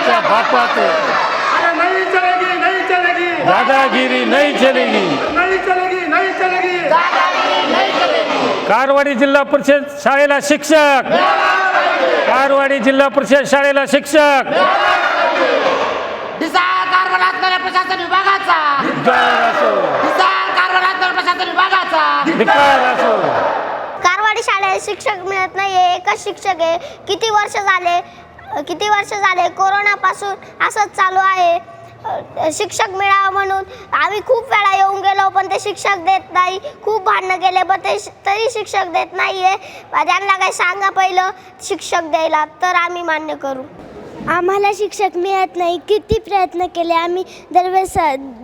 बापाच्या बापाचं अरे नहीं चलेगी नहीं चलेगी. दादागिरी नाही चलेगी. नहीं चलेगी नहीं चलेगी. कारवाडी जिल्हा परिषद शाळेला शिक्षक. कारवाडी जिल्हा परिषद शाळेला शिक्षक. विशाल कारभारात प्रशासन विभागाचा. धिक्कार असो. विशाल कारभारात प्रशासन विभागाचा. धिक्कार असो. कारवाडी शाळेत शिक्षक मिळत नाही एकच शिक्षक आहे. किती वर्ष झाले? किती वर्ष झाले कोरोनापासून असंच चालू आहे. शिक्षक मिळावं म्हणून आम्ही खूप वेळा येऊन गेलो पण ते शिक्षक देत नाही. खूप भांडणं केले पण ते तरी शिक्षक देत नाही आहे त्यांना काही सांगा पहिलं शिक्षक द्यायला. तर आम्ही मान्य करू. आम्हाला शिक्षक मिळत नाही. किती प्रयत्न केले आम्ही दरवेळेस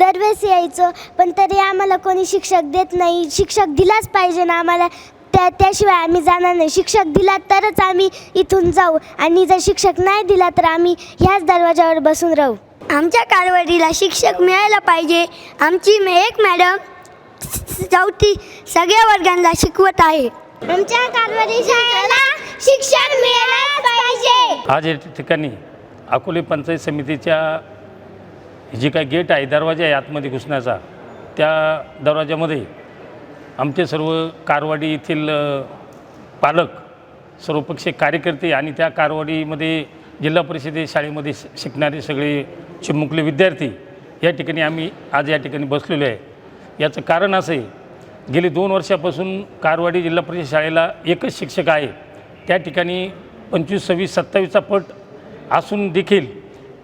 दरवेळेस यायचो पण तरी आम्हाला कोणी शिक्षक देत नाही. शिक्षक दिलाच पाहिजे ना आम्हाला. त्या त्याशिवाय आम्ही जाणार नाही. शिक्षक दिला तरच आम्ही इथून जाऊ. आणि जर शिक्षक नाही दिला तर आम्ही ह्याच दरवाजावर बसून राहू. आमच्या कारवाडीला शिक्षक मिळायला पाहिजे. आमची मे- एक मॅडम चौथी सगळ्या वर्गांना शिकवत आहे. आमच्या कारवाडी शाळेला शिक्षण मिळायला पाहिजे. आज या ठिकाणी अकोले पंचायत समितीच्या जी काय गेट आहे दरवाजा आहे आतमध्ये घुसण्याचा त्या दरवाजामध्ये आमचे सर्व कारवाडी येथील पालक सर्वपक्षीय कार्यकर्ते आणि त्या कारवाडीमध्ये जिल्हा परिषदे शाळेमध्ये शिकणारे सगळे चिमुकले विद्यार्थी या ठिकाणी आम्ही आज या ठिकाणी बसलेलो आहे. याचं कारण असं आहे गेली दोन वर्षापासून कारवाडी जिल्हा परिषद शाळेला एकच शिक्षक आहे. त्या ठिकाणी पंचवीस सव्वीस सत्तावीसचा पट असून देखील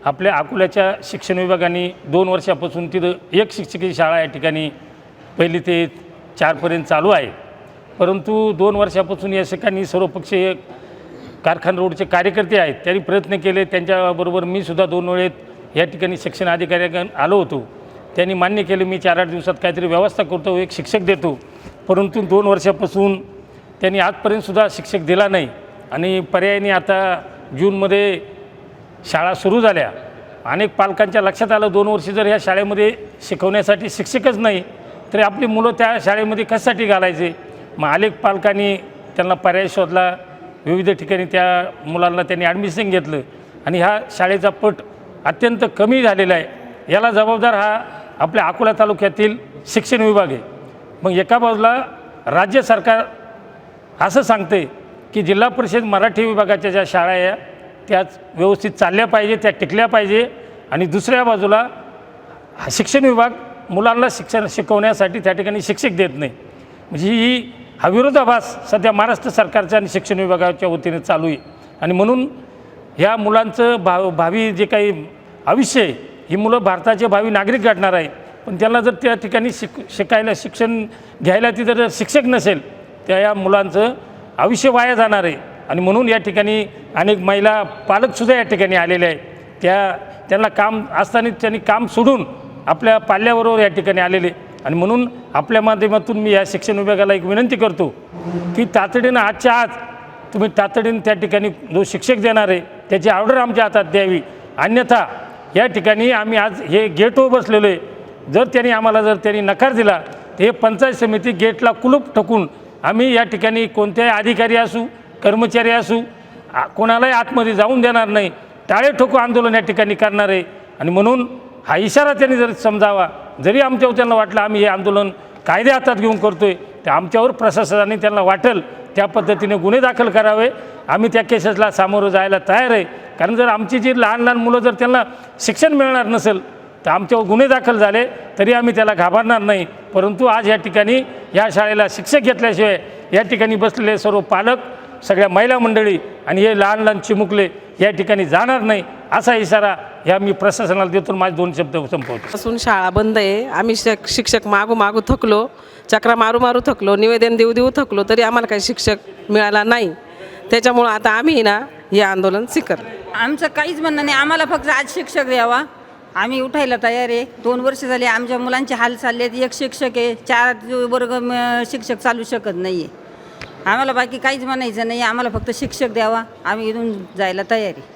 आपल्या अकोल्याच्या शिक्षण विभागाने दोन वर्षापासून तिथं एक शिक्षकी शाळा या ठिकाणी पहिली ते चारपर्यंत चालू आहे. परंतु दोन वर्षापासून या ठिकाणी सर्वपक्षीय कारखान रोडचे कार्यकर्ते आहेत त्यांनी प्रयत्न केले. त्यांच्याबरोबर मी सुद्धा दोन वेळेत या ठिकाणी शिक्षण अधिकाऱ्याकडे आलो होतो. त्यांनी मान्य केलं मी चार आठ दिवसात काहीतरी व्यवस्था करतो एक शिक्षक देतो. परंतु दोन वर्षापासून त्यांनी आजपर्यंतसुद्धा शिक्षक दिला नाही. आणि पर्यायाने आता जूनमध्ये शाळा सुरू झाल्या. अनेक पालकांच्या लक्षात आलं दोन वर्षे जर ह्या शाळेमध्ये शिकवण्यासाठी शिक्षकच नाही तरी आपली मुलं त्या शाळेमध्ये कशासाठी घालायचे? मग अनेक पालकांनी त्यांना पर्याय शोधला. विविध ठिकाणी त्या मुलांना त्यांनी ॲडमिशन घेतलं. आणि ह्या शाळेचा पट अत्यंत कमी झालेला आहे. याला जबाबदार हा आपल्या अकोला तालुक्यातील शिक्षण विभाग आहे. मग एका बाजूला राज्य सरकार असं सांगते की जिल्हा परिषद मराठी विभागाच्या ज्या शाळा आहे त्याच व्यवस्थित चालल्या पाहिजे त्या टिकल्या पाहिजे. आणि दुसऱ्या बाजूला हा शिक्षण विभाग मुलांना शिक्षण शिकवण्यासाठी त्या ठिकाणी शिक्षक देत नाही. म्हणजे ही हा विरोधाभास सध्या महाराष्ट्र सरकारच्या आणि शिक्षण विभागाच्या वतीने चालू आहे. आणि म्हणून ह्या मुलांचं भाव भावी जे काही आयुष्य आहे ही मुलं भारताचे भावी नागरिक घडणार आहे. पण त्यांना जर त्या ठिकाणी शिक शिकायला शिक्षण घ्यायला ती जर शिक्षक नसेल त्या या मुलांचं आयुष्य वाया जाणार आहे. आणि म्हणून या ठिकाणी अनेक महिला पालकसुद्धा या ठिकाणी आलेले आहे त्या त्यांना काम असताना त्यांनी काम सोडून आपल्या पाल्याबरोबर या ठिकाणी आलेले. आणि म्हणून आपल्या माध्यमातून मी या शिक्षण विभागाला एक विनंती करतो की तातडीनं आजच्या आज तुम्ही तातडीनं त्या ठिकाणी जो शिक्षक देणार आहे त्याची ऑर्डर आमच्या हातात द्यावी. अन्यथा या ठिकाणी आम्ही आज हे गेटवर बसलेलो आहे. जर त्यांनी आम्हाला जर त्यांनी नकार दिला तर हे पंचायत समिती गेटला कुलूप ठोकून आम्ही या ठिकाणी कोणत्याही अधिकारी असू कर्मचारी असू कोणालाही आतमध्ये जाऊन देणार नाही. टाळे ठोको आंदोलन या ठिकाणी करणार आहे. आणि म्हणून हा इशारा त्यांनी जर समजावा जरी आमच्यावर त्यांना वाटलं आम्ही हे आंदोलन कायदे हातात घेऊन करतोय तर आमच्यावर प्रशासनाने त्यांना वाटेल त्या पद्धतीने गुन्हे दाखल करावे. आम्ही त्या केसेसला सामोरं जायला तयार आहे. कारण जर आमची जी लहान लहान मुलं जर त्यांना शिक्षण मिळणार नसेल तर आमच्यावर गुन्हे दाखल झाले तरी आम्ही त्याला घाबरणार नाही. परंतु आज या ठिकाणी या शाळेला शिक्षक घेतल्याशिवाय या ठिकाणी बसलेले सर्व पालक सगळ्या महिला मंडळी आणि हे लहान लहान चिमुकले या ठिकाणी जाणार नाही. असा इशारा ह्या मी प्रशासनाला देतो माझे दोन शब्द संपवतो. पासून शाळा बंद आहे. आम्ही शिक शिक्षक मागू मागू थकलो. चक्रा मारू मारू थकलो. निवेदन देऊ देऊ थकलो. तरी आम्हाला काही शिक्षक मिळाला नाही. त्याच्यामुळं आता आम्ही ना हे आंदोलन स्वीकार आमचं काहीच म्हणणं नाही. आम्हाला फक्त आज शिक्षक द्यावा. आम्ही उठायला तयार आहे. दोन वर्ष झाले आमच्या मुलांचे हाल चालले आहेत एक शिक्षक आहे. चार वर्ग म- शिक्षक चालू शकत नाही आहे आम्हाला बाकी काहीच म्हणायचं नाही. आम्हाला फक्त शिक्षक द्यावा. आम्ही इथून जायला तयार आहे.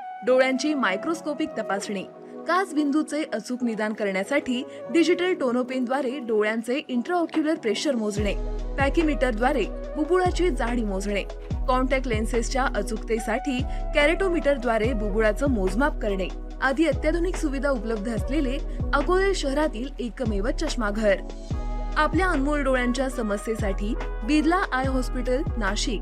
डोळ्यांची मायक्रोस्कोपिक तपासणी काच बिंदूचे अचूक निदान करण्यासाठी डिजिटल टोनोपेनद्वारे डोळ्यांचे इंट्राऑक्युलर प्रेशर मोजणे पॅकीमीटरद्वारे बुबुळाची जाडी मोजणे कॉन्टॅक्ट लेन्सेसच्या अचूकतेसाठी कॅरेटोमीटरद्वारे बुबुळाचं मोजमाप करणे आदी अत्याधुनिक सुविधा उपलब्ध असलेले अकोले शहरातील एकमेव चष्माघर. आपल्या अनमोल डोळ्यांच्या समस्येसाठी बिर्ला आय हॉस्पिटल नाशिक